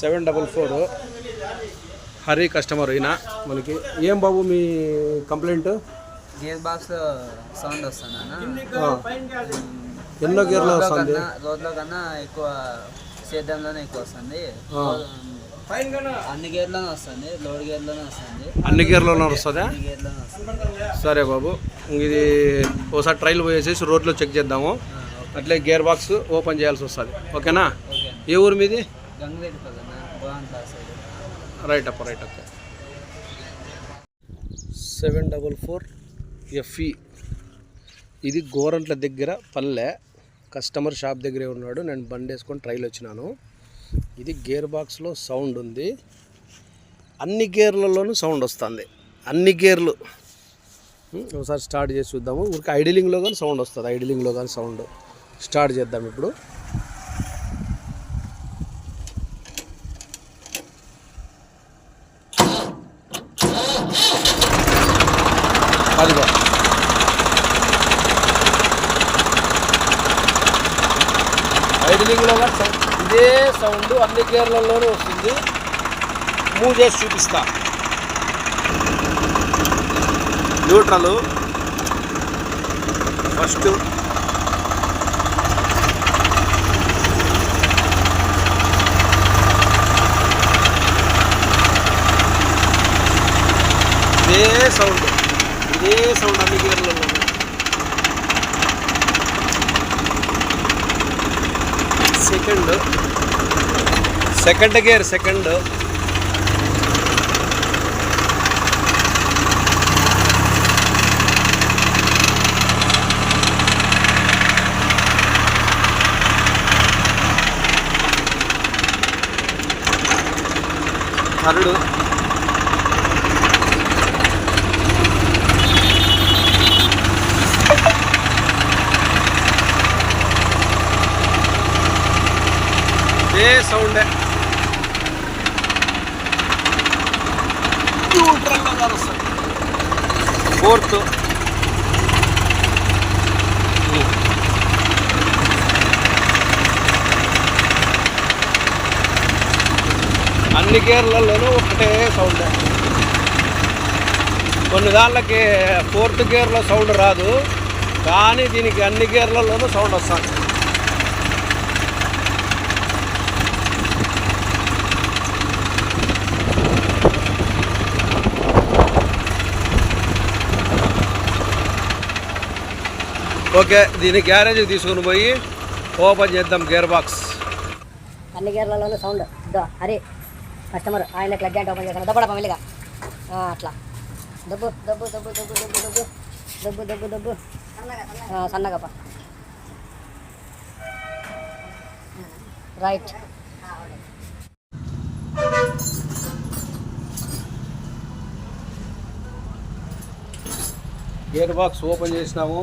Seven double four. Hari customer అయినా మనకి. ఏం బాబు మీ కంప్లైంట్? గేర్ బాక్స్ సౌండ్ వస్తుంది ఎన్నో గేర్లో వస్తుంది రోడ్లో కన్నా ఎక్కువ సేద్యంలోనే ఎక్కువ వస్తుంది. అన్ని గేర్లోనే వస్తుంది లోడ్ గేర్లోనే వస్తుంది. అన్ని గేర్లోనే వస్తుందా? సరే బాబు ఇది ఒకసారి ట్రైల్ పోయేసేసి రోడ్లో చెక్ చేద్దాము. అట్లే గేర్ బాక్స్ ఓపెన్ చేయాల్సి వస్తుంది. ఓకేనా? ఏ ఊరు మీది? సైడ్ రైట్ అప్ప రైట్ అప్ప సెవెన్ డబల్ ఫోర్ ఎఫ్ఈ ఇది గోరంట్ల దగ్గర పల్లె. కస్టమర్ షాప్ దగ్గరే ఉన్నాడు. నేను బండి వేసుకొని ట్రైల్ వచ్చినాను. ఇది గేర్ బాక్స్లో సౌండ్ ఉంది. అన్ని గేర్లలోనూ సౌండ్ వస్తుంది. అన్ని గేర్లు ఒకసారి స్టార్ట్ చేసి చూద్దాము. ఊరికి ఐడిలింగ్లో కానీ సౌండ్ వస్తుంది. ఐడిలింగ్లో కానీ సౌండ్ స్టార్ట్ చేద్దాం ఇప్పుడు. అదిగో. ఐడిలింగ్లో కూడా సౌండ్ ఇదే సౌండ్ అన్ని గేర్లలోనూ వస్తుంది. మూవ్ చేసి చూపిస్తా. న్యూట్రల్. ఫస్ట్. ఇదే సౌండ్. ఇదే సౌండ్ అన్ని గేర్లలో second second gear second third ఇదే సౌండే ఫోర్త్ అన్ని గేర్లలోనూ ఒకటే సౌండ్ కొన్ని దాళ్ళకి ఫోర్త్ గేర్లో సౌండ్ రాదు కానీ దీనికి అన్ని గేర్లలోనూ సౌండ్ వస్తుంది. ఓకే దీని గ్యారేజ్ తీసుకుని పోయి ఓపెన్ చేద్దాం గేర్ బాక్స్ అన్ని గేర్లలోనూ సౌండ్. అరే కస్టమర్ ఆయన క్లగ్ అంటే ఓపెన్ చేశాను దబ్బడప మెల్లిగా అట్లా. దబ్బు దబ్బు దబ్బు దబ్బు దబ్బు దబ్బు దబ్బు దబ్బు దబ్బు ఆ, సన్నగప్ప రైట్. గేర్ బాక్స్ ఓపెన్ చేసినాము.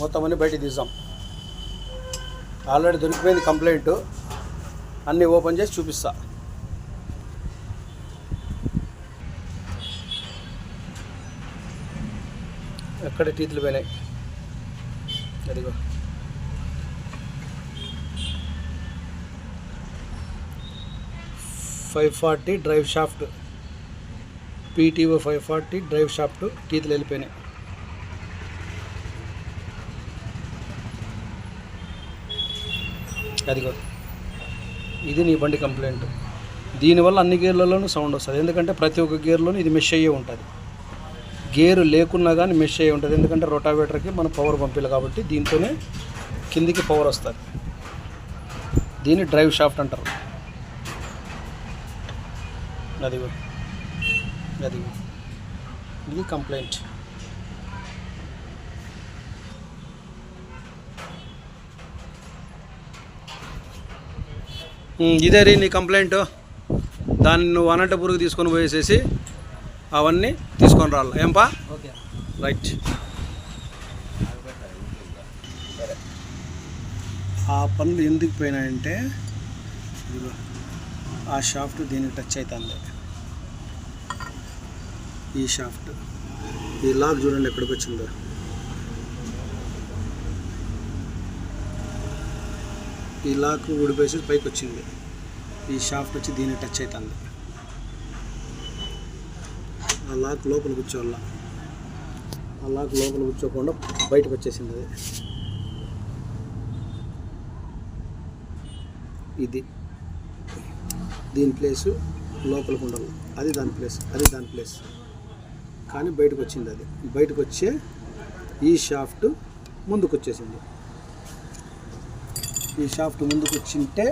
మొత్తం అన్ని బయటికి తీసాం ఆల్రెడీ దొరికిపోయింది కంప్లైంట్. అన్నీ ఓపెన్ చేసి చూపిస్తా. ఎక్కడ టీతులు పోయినాయి? అదిగో. Five forty drive shaft. PTO five forty drive shaft టీతులు వెళ్ళిపోయినాయి. అదిగో ఇది నీ బండి కంప్లైంట్. దీనివల్ల అన్ని గేర్లలోనూ సౌండ్ వస్తుంది. ఎందుకంటే ప్రతి ఒక్క గేర్లోనూ ఇది మెష్ అయ్యే ఉంటుంది. గేరు లేకున్నా కానీ మెష్ అయ్యి ఉంటుంది. ఎందుకంటే రొటావేటర్కి మనం పవర్ పంపించాలి కాబట్టి దీంతోనే కిందికి పవర్ వస్తుంది. దీన్ని డ్రైవ్ షాఫ్ట్ అంటారు. అది అది ఇది కంప్లైంట్. ఇదే రీ నీ కంప్లైంట్ దాన్ని నువ్వు అనంతపురికి తీసుకొని పోయేసేసి అవన్నీ తీసుకొని రావాలి ఏంపా రైట్ ఆ పనులు ఎందుకు పోయినాయంటే ఆ షాఫ్ట్ దీనికి టచ్ అవుతుంది ఈ షాఫ్ట్. ఈ లాక్ చూడండి ఎక్కడికి వచ్చిందో. ఈ లాక్ ఊడిపోయేసి పైకి వచ్చింది ఈ షాఫ్ట్ వచ్చి దీన్ని టచ్ అవుతుంది ఆ లాక్ లోపల కూర్చోవాల. ఆ లాక్ లోపల కూర్చోకుండా బయటకు వచ్చేసింది అది. ఇది. దీని ప్లేసు లోపలికి ఉండాలి. అది దాని ప్లేస్ అది దాని ప్లేస్. కానీ బయటకు వచ్చింది అది. బయటకు వచ్చే ఈ షాఫ్ట్ ముందుకు వచ్చేసింది ఈ షాఫ్ట్ ముందుకు వచ్చింటే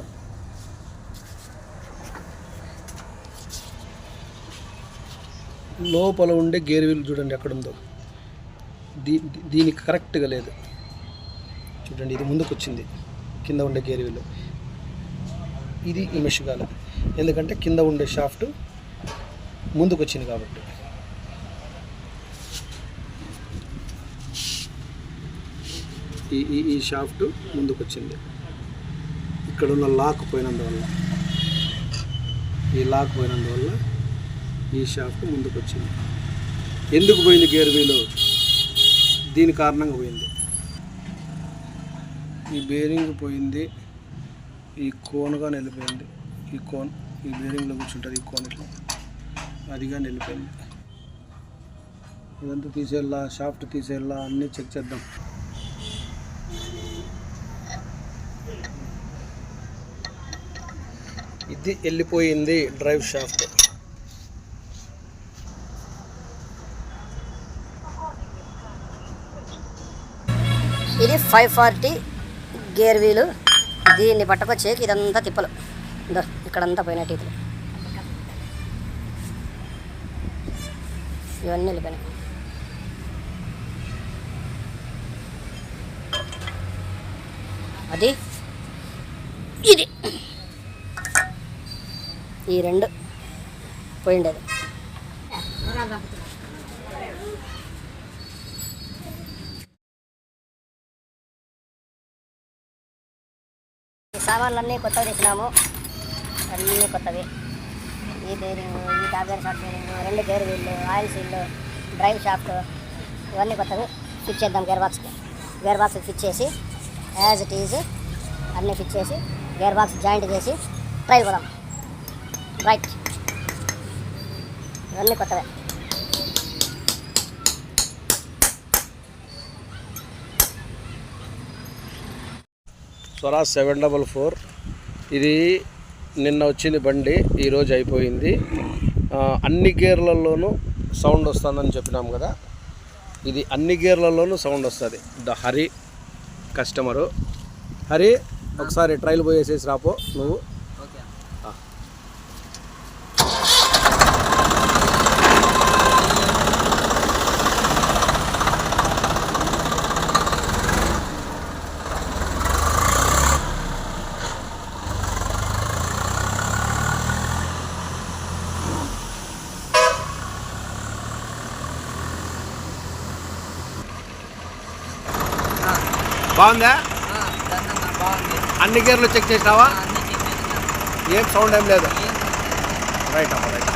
లోపల ఉండే గేర్ వీల్ చూడండి ఎక్కడుందో దీ దీనికి కరెక్ట్గా లేదు. చూడండి ఇది ముందుకు వచ్చింది. కింద ఉండే గేర్ వీల్. ఇది ఈ మెష్ కాలేదు. ఎందుకంటే కింద ఉండే షాఫ్ట్ ముందుకు వచ్చింది కాబట్టి. ఈ ఈ ఈ షాఫ్ట్ ముందుకు వచ్చింది. ఇక్కడ ఉన్న లాక్ పోయినందువల్ల. ఈ లాక్ పోయినందువల్ల ఈ షాఫ్ట్ ముందుకు వచ్చింది ఎందుకు పోయింది గేర్ వీలు? దీని కారణంగా పోయింది. ఈ బేరింగ్ పోయింది ఈ కోన్గా నిలిపోయింది. ఈ కోన్ ఈ బేరింగ్లో కూర్చుంటుంది ఈ కోన్ ఇట్లా. అదిగా నిలిపోయింది. ఇదంతా తీసేయాలా? షాఫ్ట్ తీసేయాలా? అన్నీ చెక్ చేద్దాం. ఇది వెళ్ళిపోయింది డ్రైవ్ షాఫ్ట్. ఇది ఫైవ్ ఫార్టీ గేర్ వీలు. దీన్ని పట్టుకొచ్చేకి ఇదంతా తిప్పలు. ఇక్కడంతా పోయినట్టు ఇది. ఇవన్నీ వెళ్ళిపోయినాయి. అది. ఇది. ఈ రెండు పోయిండేది. ఈ సామాన్లన్నీ కొత్తవి తెచ్చినాము. అన్నీ కొత్తవి. ఈ బేరింగ్ ఈ టాగర్ షార్ట్ బేరింగ్ రెండు గేర్ వీళ్ళు ఆయిల్ సీల్డ్ డ్రైవ్ షాఫ్ట్ ఇవన్నీ కొత్తవి. ఫిట్ చేద్దాం గేర్ బాక్స్కి గేర్ బాక్స్ ఫిట్ చేసి యాజ్ ఇట్ ఈజ్ అన్నీ ఫిట్ చేసి గేర్ బాక్స్ జాయింట్ చేసి ట్రైల్ పోదాం వైట్ ఇవన్నీ కొత్తవే. స్వరాజ్ సెవెన్ డబల్ ఫోర్ ఇది నిన్న వచ్చింది బండి ఈరోజు అయిపోయింది. అన్ని గేర్లలోనూ సౌండ్ వస్తుందని చెప్పినాం కదా. ఇది అన్ని గేర్లలోనూ సౌండ్ వస్తుంది. The Hari customer. హరి ఒకసారి ట్రైల్ పోయేసేసి రాపో నువ్వు. బాగుందా? అన్ని గేర్లు చెక్ చేసినావా? ఏం సౌండ్ ఏం లేదు. రైట్ అమ్మ రైట్